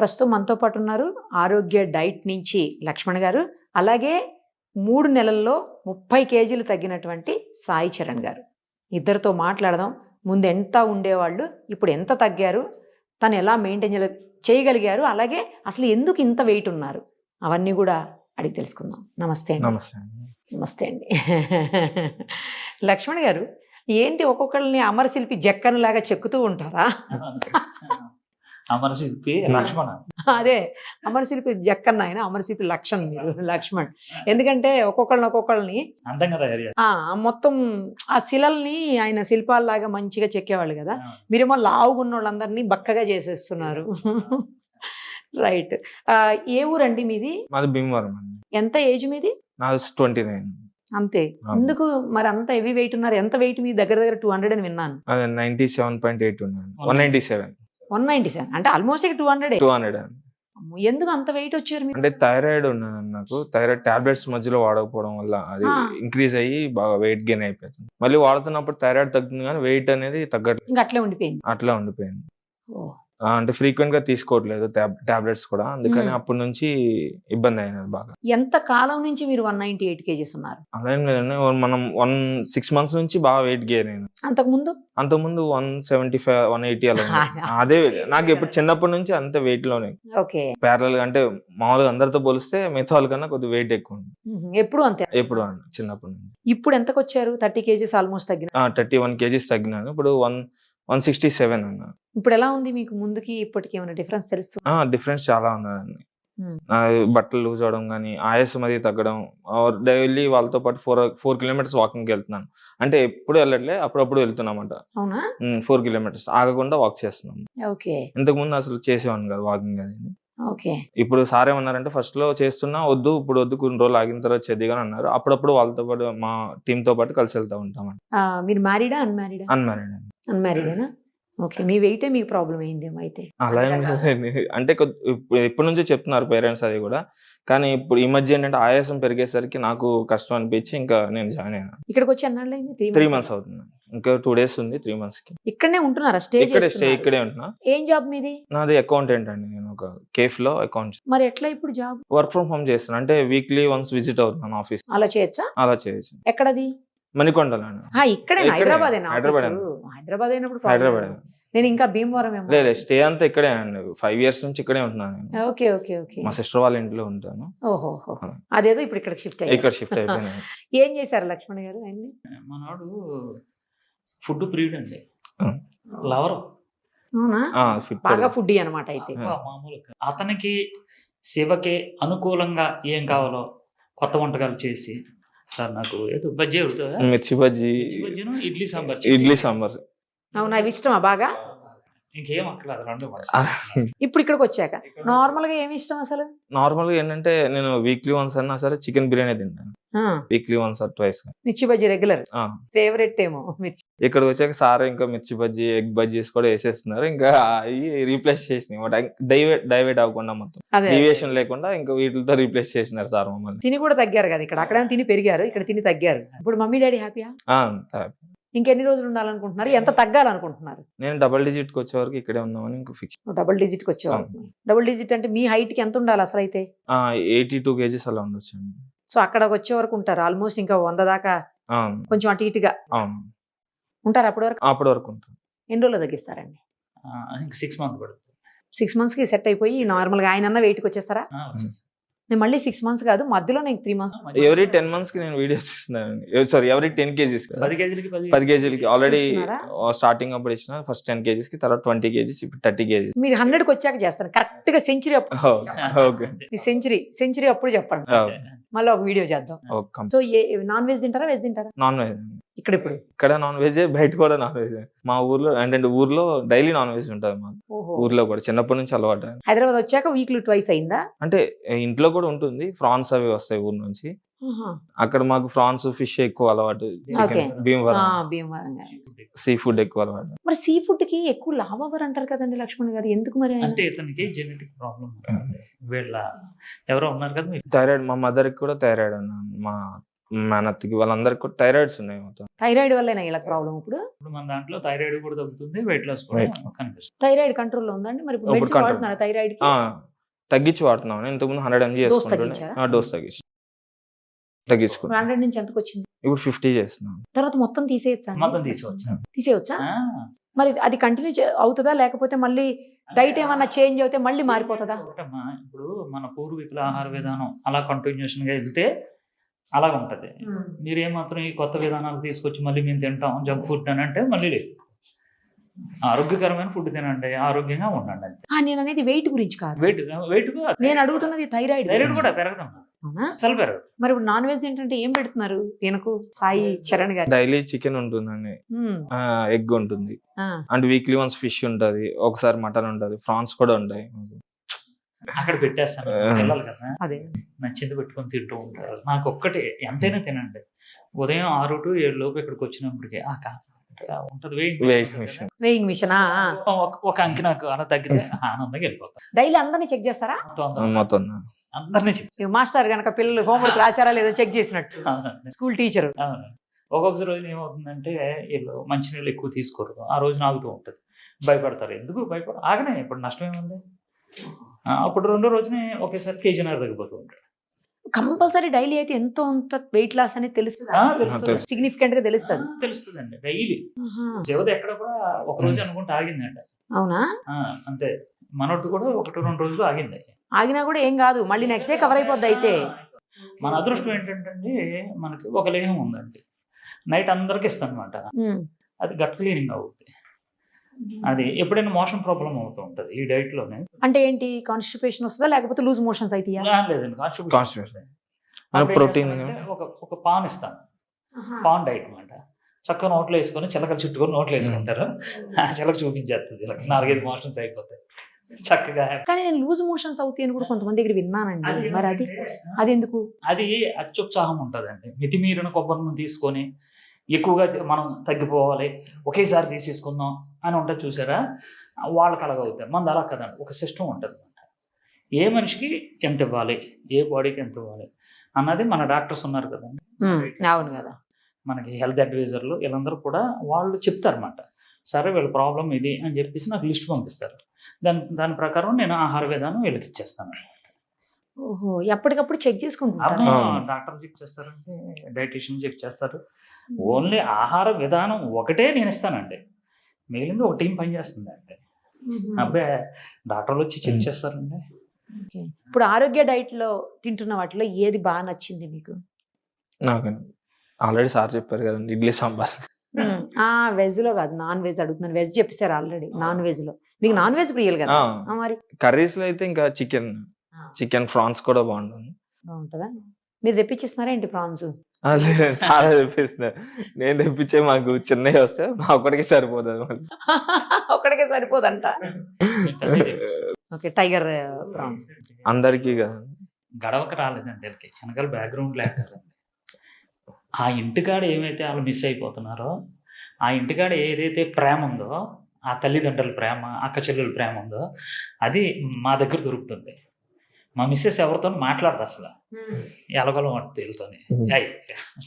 ప్రస్తుతం మనతో పాటు ఉన్నారు ఆరోగ్య డైట్ నుంచి లక్ష్మణ్ గారు. అలాగే మూడు నెలల్లో ముప్పై కేజీలు తగ్గినటువంటి సాయి చరణ్ గారు. ఇద్దరితో మాట్లాడదాం. ముందు ఎంత ఉండేవాళ్ళు ఇప్పుడు ఎంత తగ్గారు తను ఎలా మెయింటైన్ చేయగలిగారు అలాగే అసలు ఎందుకు ఇంత వెయిట్ ఉన్నారు? అవన్నీ కూడా అడిగి తెలుసుకుందాం. నమస్తే అండి. నమస్తే అండి. లక్ష్మణ్ గారు ఏంటి ఒక్కొక్కరిని అమరశిల్పి జక్కనలాగా చెక్కుతూ ఉంటారా? అమరశిల్పి లక్ష్మణ. అదే అమరశిల్పి జక్కన్న ఆయన అమరశిల్పి లక్ష్మణ్ మీరు లక్ష్మణ్. ఎందుకంటే అందంగా తయారు చేస్తారు. ఆ మొత్తం ఆ శిలల్ని ఆయన శిల్పాల్లాగా మంచిగా చెక్కేవాళ్ళు కదా. మీరేమో లావుగున్న వాళ్ళందరినీ బక్కగా చేసేస్తున్నారు. రైట్. ఏ ఊరండి మీది? మాది భీమవరం అండి. ఎంత ఏజ్ మీది? నాది ట్వంటీ నైన్. అంతే. ఎందుకు మరి అంత హెవీ వెయిట్ ఉన్నారు? ఎంత వెయిట్ మీ దగ్గర దగ్గర టూ హండ్రెడ్ అని విన్నాను. అదే నైన్టీ సెవెన్ పాయింట్ ఎయిట్ ఉన్నాను. One ninety seven. One ninety seven. అంటే almost two hundred two hundred ఎందుకు అంత వెయిట్ వచ్చారు మీరు? అంటే థైరాయిడ్ ఉన్నాను నాకు. థైరాయిడ్ టాబ్లెట్స్ మధ్యలో వాడకపోవడం వల్ల అది. ఇంక్రీజ్ అయ్యి బాగా వెయిట్ గెయిన్ అయిపోయింది మళ్ళీ వాడుతున్నప్పుడు థైరాయిడ్ తగ్గుతుంది కానీ వెయిట్ అనేది తగ్గట్లేదు ఇంకా అట్లే ఉండిపోయింది. అట్లా ఉండిపోయింది. అంటే ఫ్రీక్వెంట్గా తీసుకోవట్లేదు టాబ్లెట్స్ కూడా. అందుకని. అప్పటి నుంచి ఇబ్బంది అయినది బాగా. ఎంత కాలం నుంచి మీరు వన్ నైన్టీ ఎయిట్ కేజీస్ ఉన్నారు? అలా ఏం లేదండి. మనం వన్ సిక్స్ మంత్స్ నుంచి బాగా వెయిట్ గెయిన్ అయింది. అంతకు ముందు అంతకుముందు one seventy five one eighty అలా. అదే నాకు ఎప్పుడు చిన్నప్పటి నుంచి అంతే వెయిట్లోనే. ఓకే. ప్యారల్ అంటే మామూలుగా అందరితో పోలిస్తే మిగతా వాళ్ళ కన్నా కొద్దిగా వెయిట్ ఎక్కువ ఉంది. ఎప్పుడు అంతే? ఎప్పుడు చిన్నప్పటి నుంచి. ఇప్పుడు ఎంతకు వచ్చారు థర్టీ కేజీస్ ఆల్మోస్ట్ తగ్గిన థర్టీ వన్ కేజీస్ తగ్గినాను. ఇప్పుడు వన్ వన్ సిక్స్టీ సెవెన్ అన్న. ఇప్పుడు ఎలా ఉంది మీకు ముందుకి? ఇప్పటికి ఏమైనా డిఫరెన్స్ తెలుస్తుంది డిఫరెన్స్ చాలా ఉన్నదండి. బట్టలు లూజ్ అవడం కానీ ఆయాసం అది తగ్గడం డైలీ వాళ్ళతో పాటు ఫోర్ ఫోర్ కిలోమీటర్స్ వాకింగ్కి వెళ్తున్నాను అంటే ఎప్పుడు వెళ్ళట్లే అప్పుడప్పుడు వెళ్తున్నామంట. ఫోర్ కిలోమీటర్స్ ఆగకుండా వాక్ చేస్తున్నాం. ఇంతకు ముందు అసలు చేసేవాడిని కదా వాకింగ్ అది ఓకే. ఇప్పుడు సార్ ఏమన్నారంటే ఫస్ట్లో చేస్తున్నా వద్దు ఇప్పుడు వద్దు కొన్ని రోజులు ఆగిన తర్వాత చేద్దిగాని అన్నారు. అప్పుడప్పుడు వాళ్ళతో పాటు మా టీమ్తో పాటు కలిసి వెళ్తా ఉంటాం మీరు మ్యారీడా అన్మ్యారీడా? అన్మ్యారీడ్ అన్మ్యారీడేనా? ఓకే మీ వెయిటే మీకు ప్రాబ్లం అయిందేమో అయితే. అలా ఏం లేదండి. అంటే ఎప్పటి నుంచో చెప్తున్నారు పేరెంట్స్ అది కూడా. కానీ ఇప్పుడు ఈ మధ్య ఏంటంటే ఆయాసం పెరిగేసరికి నాకు కష్టం అనిపించి ఇంకా నేను జాయిన్ అయినా ఇక్కడికి వచ్చి అయింది త్రీ మంత్స్ అవుతుంది ఇంకా టూ డేస్ ఉంది త్రీ మంత్స్కి. ఇక్కడనే ఉంటున్నారా? స్టే ఇక్కడే స్టే ఇక్కడే ఉంటున్నా. ఏం జాబ్ మీది? నాది అకౌంటెంట్ అండి నేను ఒక కేఫ్లో అకౌంట్ మరి ఎట్లా ఇప్పుడు జాబ్? వర్క్ ఫ్రమ్ హోమ్ చేస్తున్నా అంటే వీక్లీ వన్స్ విజిట్ అవుతున్నాను ఆఫీస్ అలా చేయొచ్చా? అలా చేయొచ్చు. ఎక్కడది? మణికొండలో ఇక్కడే. హైదరాబాద్ హైదరాబాద్ హైదరాబాద్ అయినప్పుడు హైదరాబాద్. నేను ఇంకా భీమవరం లేదు స్టే అంతా ఇక్కడే అండి. ఫైవ్ ఇయర్స్ నుంచి ఇక్కడే ఉంటున్నాను నేను. Okay okay okay. మా సిస్టర్ వాళ్ళ ఇంట్లో ఉంటాను. ఓహో. అదేదో ఇప్పుడు ఇక్కడ షిఫ్ట్ అయ్యారు ఇక్కడ షిఫ్ట్ అయిపోయినాను ఏం చేశారు లక్ష్మణ్ గారు? ఆయన్ని మనవాడు ఫుడ్ ప్రియుడు అండి. లవర్ బాగా. ఫుడ్ అనమాట అయితే. మామూలుగా అతనికి శివకి అనుకూలంగా ఏం కావాలో కొత్త వంటకాలు చేసి సార్ నాకు ఏదో బజ్జీ? మిర్చి బజ్జీ ఇడ్లీ సాంబార్ ఇడ్లీ సాంబార్ అవునా అవి ఇష్టమా బాగా ఇంకేం అక్కర్లేదు రెండు ఆ, ఇప్పుడు ఇక్కడికి వచ్చాక నార్మల్గా ఏమి ఇష్టం అసలు? నార్మల్గా ఏంటంటే నేను వీక్లీ వన్స్ అన్నా సరే చికెన్ బిర్యానీ తింటాను. Weekly once or twice. Mirchi bajji regular? Favourite ఏమో మిర్చి. ఇక్కడ వచ్చాక సార్ ఇంకా మిర్చి బజ్జీ ఎగ్ బజ్జీస్ కూడా వేసేస్తున్నారు. ఇంకా అవి రీప్లేస్ చేసినాయి. డైవేట్ డైవేట్ అవ్వకుండా మొత్తం. డీవియేషన్ లేకుండా ఇంకా వీటితో రీప్లేస్ చేసినారు సార్ మమ్మల్ని. తిని కూడా తగ్గారు కదా ఇక్కడ. అక్కడ తిని పెరిగారు ఇక్కడ తిని తగ్గారు. ఇప్పుడు మమ్మీ డాడీ హ్యాపీయా? ఆ, ఇంకెన్ని రోజులు ఉండాలనుకుంటున్నారు? ఎంత తగ్గాలనుకుంటున్నారు? నేను డబల్ డిజిట్కి వచ్చే వరకు ఇక్కడే ఉన్నామని ఇంకా ఫిక్స్ డబుల్ డిజిట్కి వచ్చేవాళ్ళు డబుల్ డిజిట్ అంటే మీ హైట్కి ఎంత ఉండాలి అసలు అయితే ఎయిటీ టూ కేజీస్ అలా ఉండొచ్చు సో అక్కడ వచ్చే వరకు ఉంటారు. ఆల్మోస్ట్ ఇంకా వంద దాకా కొంచెం అటు ఇటుగా. ఉంటారు అప్పటి వరకు? అప్పటి వరకు ఎన్ని రోజులు తగ్గిస్తారండి? ఇంక సిక్స్ మంత్ పడుతుంది. సిక్స్ మంత్స్కి సెట్ అయిపోయి నార్మల్గా ఆయన అన్న వెయిట్కి వచ్చేస్తారా. నేను మళ్ళీ సిక్స్ మంత్స్ కాదు మధ్యలో నేను త్రీ మంత్స్ ఎవ్రీ టెన్ మంత్స్కి నేను వీడియోస్ ఇస్తున్నాను సారీ ఎవ్రీ టెన్ కేజీస్ పది కేజీలకి ఆల్రెడీ? స్టార్టింగ్ అప్పుడు ఇచ్చిన ఫస్ట్ టెన్ కేజీస్కి తర్వాత ట్వంటీ కేజీస్ ఇప్పుడు థర్టీ కేజీస్ మీరు హండ్రెడ్కి వచ్చాక చేస్తాను కరెక్ట్గా సెంచరీ అప్పుడు ఓకే మీ సెంచరీ సెంచరీ అప్పుడు చెప్పండి. మళ్ళీ ఒక వీడియో చేద్దాం. సో ఏ నాన్ వెజ్ తింటారా? వెజ్ తింటారా? Non veg. ఇక్కడ ఇప్పుడు. ఇక్కడ నాన్ వెజ్ బయట కూడా నాన్ వెజ్. మా ఊర్లో అంటే ఊర్లో డైలీ నాన్ వెజ్ ఉంటుంది ఓహో. ఊర్లో కూడా చిన్నప్పటి నుంచి అలవాటు. హైదరాబాద్ వచ్చాక వీక్లీ ట్వైస్ అయిందా? అంటే ఇంట్లో కూడా ఉంటుంది ఫ్రాన్స్ అవి వస్తాయి ఊరు నుంచి. అక్కడ మాకు ఫ్రాన్స్ ఫిష్ ఎక్కువ అలవాటు. భీమవరం. సీ ఫుడ్ ఎక్కువ. అలవాటు. మరి సీ ఫుడ్కి ఎక్కువ లావ్ అవ్వరు అంటారు కదండి లక్ష్మణ్ గారు? ఎందుకు మరి? అంటే ఇతనికి జెనెటిక్ ప్రాబ్లం వీళ్ళ ఎవరో ఉన్నారు కదా మీరు? థైరాయిడ్ మా మదర్కి కూడా థైరాయిడ్ అన్న. మా మేనత్కి వాళ్ళందరికీ థైరాయిడ్స్ ఉన్నాయి మొత్తం. థైరాయిడ్ వల్లేనా వీళ్ళకి ప్రాబ్లం ఇప్పుడు? ఇప్పుడు మన దాంట్లో థైరాయిడ్ కూడా తగ్గుతుంది వెయిట్ లాస్ కూడా. కనిపిస్తుంది. థైరాయిడ్ కంట్రోల్లో ఉందండి? మరి ఇప్పుడు. వాడుతున్నారా థైరాయిడ్ ఆ, తగ్గించి వాడుతున్నాను ఇంతకుముందు హండ్రెడ్ ఎంజీ? డోస్ తగ్గించి. తగ్గించుకున్నాను హండ్రెడ్ నుంచి ఎంతకు వచ్చింది? ఇప్పుడు ఫిఫ్టీ చేస్తున్నాను తర్వాత మొత్తం తీసేయచ్చా మొత్తం తీసేయచ్చా? ఆ, మరి అది కంటిన్యూ అవుతుందా? లేకపోతే మళ్ళీ డైట్ ఏమన్నా చేంజ్ అవుతే మళ్ళీ మారిపోతుందా? ఇప్పుడు మన పూర్వీకుల ఆహార విధానం అలా కంటిన్యూషన్గా వెళ్తే అలాగ ఉంటది. మీరు ఏమాత్రం ఈ కొత్త విధానాలు తీసుకొచ్చి మళ్ళీ మేము తింటాం జంక్ ఫుడ్ అని అంటే మళ్ళీ లేదు. ఆరోగ్యకరమైన ఫుడ్ తినండి ఆరోగ్యంగా ఉండండి నేను అనేది వెయిట్ గురించి కాదు. వెయిట్ వెయిట్ నేను అడుగుతున్నది థైరాయిడ్ థైరాయిడ్ కూడా పెరగదమ్మా. మరి ఇప్పుడు నాన్ వెజ్ ఏంటంటే ఏం పెడుతున్నారు? ఈయనకు సాయి చరణ్ గారు. డైలీ చికెన్ ఉంటుందండి. ఎగ్ ఉంటుంది. అండ్ వీక్లీ వన్స్ ఫిష్ ఉంటది. ఒకసారి మటన్ ఉంటది. ఫ్రాన్స్ కూడా ఉంటాయి. అక్కడ పెట్టేస్తాను. పిల్లలు కదా. అదే. నచ్చింది పెట్టుకొని తింటూ ఉంటారు. నాకు ఒక్కటే ఎంతైనా తినండి. ఉదయం ఆరు టు ఏడు లోపు ఇక్కడికి వచ్చినప్పటికీ ఆ ఉంటది. వెయింగ్ మిషన్ ఒక- అంకి నాకు అలా తగ్గితే ఆనందంగా వెళ్ళిపోతాను. డైలీ అందరినీ చెక్ చేస్తారా? మొత్తం అందరినీ మాస్టర్ గనక పిల్లలు హోంవర్క్ రాశారా లేదో చెక్ చేసినట్టు. School teacher. ఒక్కొక్క రోజు ఏమవుతుందంటే వీళ్ళు మంచినీళ్ళు ఎక్కువ తీసుకోరు. ఆ రోజు ఆగుతూ ఉంటుంది. భయపడతారు. ఎందుకు భయపడ? ఆగనే ఇప్పుడు నష్టం ఏముంది? అప్పుడు రెండో రోజునే ఒకేసారి కేజీన్నర తగ్గిపోతూ ఉంటాడు. కంపల్సరీ డైలీ అయితే ఎంతో అంత వెయిట్ లాస్ అనేది తెలుస్తుంది. సిగ్నిఫికెంట్గా తెలుస్తుంది. తెలుస్తుందండి. డైలీ. చివరి ఎక్కడ కూడా ఒక రోజు అనుకుంటే ఆగిందండి అవునా? అంతే. మనోడిది కూడా ఒకటి రెండు రోజులు ఆగింది. ఆగినా కూడా ఏం కాదు మళ్ళీ నెక్స్ట్ డే కవర్ అయిపోద్ది అయితే. మన అదృష్టం ఏంటంటే మనకి ఒక లేహం ఉందండి. నైట్ అందరికి ఇస్తాను అనమాట ఉమ్. అది గట్ క్లీనింగ్ అవుతుంది అది ఎప్పుడైనా మోషన్ ప్రాబ్లం అవుతూ ఉంటుంది ఈ డైట్లోనే. అంటే ఏంటి? కాన్స్టిపేషన్ వస్తుందా? లేకపోతే లూజ్ మోషన్స్ అయితే లేదండి. ప్రోటీన్ ఒక ఒక పాన్ ఇస్తాను. పాన్ డైట్ అనమాట చక్కగా నోట్లో వేసుకొని చిలకలు చుట్టుకొని నోట్లో వేసుకుంటారు. ఆ చిలక చూపించేస్తుంది ఇలా నాలుగైదు మోషన్స్ అయిపోతాయి. చక్కగా. కానీ నేను లూజ్ మోషన్స్ అవుతాయి అని కూడా కొంతమంది దగ్గర విన్నానండి. మరి అది అది ఎందుకు అది అత్యుత్సాహం ఉంటుందండి. మితిమీరిన కొబ్బరిని తీసుకొని ఎక్కువగా మనం తగ్గిపోవాలి ఒకేసారి తీసేసుకుందాం అని ఉంటుంది చూసారా? వాళ్ళకి అలాగ మనది అలా కదండి. ఒక సిస్టమ్ ఉంటుంది ఏ మనిషికి ఎంత ఇవ్వాలి? ఏ బాడీకి ఎంత ఇవ్వాలి? అన్నది మన డాక్టర్స్ ఉన్నారు కదండి. అవును కదా. మనకి హెల్త్ అడ్వైజర్లు వీళ్ళందరూ కూడా వాళ్ళు చెప్తారన్నమాట. సరే వీళ్ళ ప్రాబ్లం ఇది అని చెప్పేసి నాకు లిస్ట్ పంపిస్తారు. దాని దాని ప్రకారం నేను ఆహార విధానం వీళ్ళకి ఇచ్చేస్తాను. ఓహో ఎప్పటికప్పుడు చెక్ చేసుకుంటున్నారు ఆ. డాక్టర్ చెక్ చేస్తారంటే డైటీషియన్ చెక్ చేస్తారు. ఓన్లీ ఆహార విధానం ఒకటే నేను ఇస్తానండి. మిగిలింది ఒక టీం పనిచేస్తుంది అండి అబ్బాయి డాక్టర్లు వచ్చి చెక్. చేస్తారండి. ఇప్పుడు ఆరోగ్య డైట్లో తింటున్న వాటిలో ఏది బాగా నచ్చింది మీకు? నాకు ఆల్రెడీ సార్ చెప్పారు కదండి ఇడ్లీ సాంబార్. వెజ్లో కాదు నాన్ వెజ్ అడుగుతున్నాను. వెజ్ చెప్పేశారు ఆల్రెడీ నాన్ వెజ్లో మీకు నాన్ వెజ్ ప్రియలు కదా? మరి? కర్రీస్లో అయితే ఇంకా చికెన్ చికెన్ ఫ్రాన్స్ కూడా బాగుంటుంది. బాగుంటుందా? మీరు తెప్పించిస్తున్నారా ఏంటి ప్రాన్స్ సార్ తెప్పిస్తున్నారు. నేను తెప్పించే మాకు చిన్నవి వస్తే మా ఒక్కడికి సరిపోతుంది మళ్ళీ ఒక్కడికే సరిపోదంట. ఓకే టైగర్ ప్రాన్స్ అందరికీ కదా. గడవక రాలేదండి వెనకాల బ్యాక్గ్రౌండ్ లేక ఆ ఇంటికాడ ఏమైతే వాళ్ళు మిస్ అయిపోతున్నారో ఆ ఇంటికాడ ఏదైతే ప్రేమ ఉందో ఆ తల్లిదండ్రుల ప్రేమ అక్క చెల్లెల ప్రేమ ఉందో అది మా దగ్గర దొరుకుతుంది. మా మిస్సెస్ ఎవరితో మాట్లాడదు అసలు. ఎలగలం అంటే తేలుతోని అయ్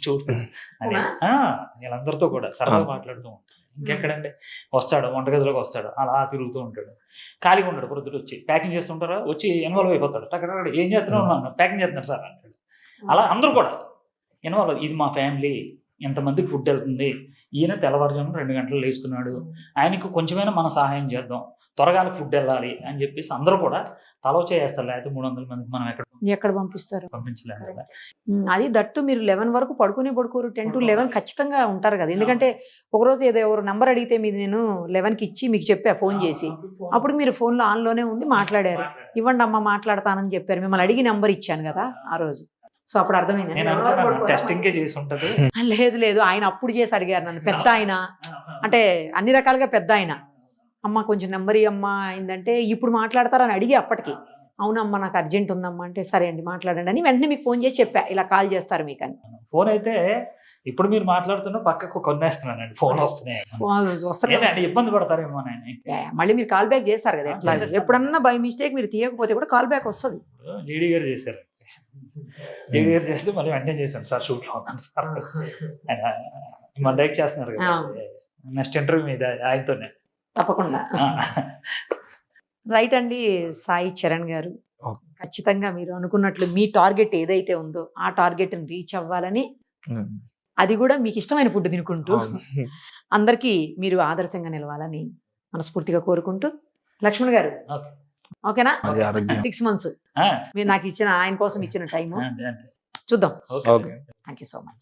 చూడు. అది ఆ, వీళ్ళందరితో కూడా సరదాగా మాట్లాడుతూ ఉంటాడు. ఇంకెక్కడండి? వస్తాడు వంటగదిలోకి వస్తాడు అలా తిరుగుతూ ఉంటాడు. ఖాళీగా ఉంటాడు ప్రొద్దుడు వచ్చి. ప్యాకింగ్ చేస్తుంటారా వచ్చి ఇన్వాల్వ్ అయిపోతాడు. టక్కడ ఏం చేస్తున్నావు? ప్యాకింగ్ చేస్తున్నారు సార్ అంటాడు. అలా అందరూ కూడా. ఇన్వాల్వ్ ఇది మా ఫ్యామిలీ ఎంతమందికి ఫుడ్ వెళ్తుంది. ఈయన తెల్లవారుజామున రెండు గంటలు లేస్తున్నాడు. ఆయనకు కొంచెమైనా మనం సహాయం చేద్దాం. త్వరగా ఫుడ్ వెళ్ళాలి అని చెప్పేసి అందరూ కూడా తలో చేస్తారు లేకపోతే మూడు వందల మందికి మనం ఎక్కడ ఎక్కడ పంపిస్తారు? పంపించలేము కదా. అది దట్టు మీరు లెవెన్ వరకు పడుకునే పడుకోరు. టెన్ టు లెవెన్ ఖచ్చితంగా ఉంటారు కదా. ఎందుకంటే ఒక రోజు ఏదో ఎవరు నెంబర్ అడిగితే మీరు నేను 11 కి ఇచ్చి మీకు చెప్పా ఫోన్ చేసి. అప్పుడు మీరు ఫోన్లో ఆన్లోనే ఉండి మాట్లాడారు. ఇవ్వండి అమ్మ మాట్లాడతానని చెప్పారు. మిమ్మల్ని అడిగి నెంబర్ ఇచ్చాను కదా ఆ రోజు. సో అప్పుడు అర్థమైంది టెస్టింగే చేసి ఉంటది లేదు లేదు ఆయన అప్పుడు చేసి అడిగారు నన్ను పెద్ద ఆయన. అంటే అన్ని రకాలుగా పెద్ద ఆయన. అమ్మ కొంచెం నెంబర్ అమ్మ అయిందంటే ఇప్పుడు మాట్లాడతారని అడిగి అప్పటికి. అవునమ్మా నాకు అర్జెంట్ ఉందమ్మా అంటే సరే అండి మాట్లాడండి అని వెంటనే మీకు ఫోన్ చేసి చెప్పా. ఇలా కాల్ చేస్తారు మీకు అని ఫోన్ అయితే ఇప్పుడు మీరు మాట్లాడుతున్న పక్కకు కొనేస్తున్నానండి ఫోన్ వస్తున్నాయి. ఇబ్బంది పడతారేమో మళ్ళీ మీరు కాల్ బ్యాక్ చేస్తారు కదా ఎట్లా ఎప్పుడన్నా బై మిస్టేక్ మీరు తీయకపోతే కూడా కాల్ బ్యాక్ వస్తుంది. జీడీ గారు చేశారు. బిహేవియర్ చేస్తే మళ్ళీ వెంటనే చేశాను సార్ షూట్లో ఉన్నాను సార్ ఆయన మన డైరెక్ట్ చేస్తున్నారు కదా. నెక్స్ట్ ఇంటర్వ్యూ మీద ఆయనతోనే తప్పకుండా. రైట్ అండి సాయి చరణ్ గారు. ఖచ్చితంగా మీరు అనుకున్నట్లు మీ టార్గెట్ ఏదైతే ఉందో ఆ టార్గెట్ రీచ్ అవ్వాలని. అది కూడా మీకు ఇష్టమైన ఫుడ్ తినుకుంటూ. అందరికీ మీరు ఆదర్శంగా నిలవాలని మనస్ఫూర్తిగా కోరుకుంటూ లక్ష్మణ్ గారు ఓకే. ఓకేనా? సిక్స్ మంత్స్ మీరు నాకు ఇచ్చిన ఆయన కోసం ఇచ్చిన అంతే చూద్దాం. Thank you so much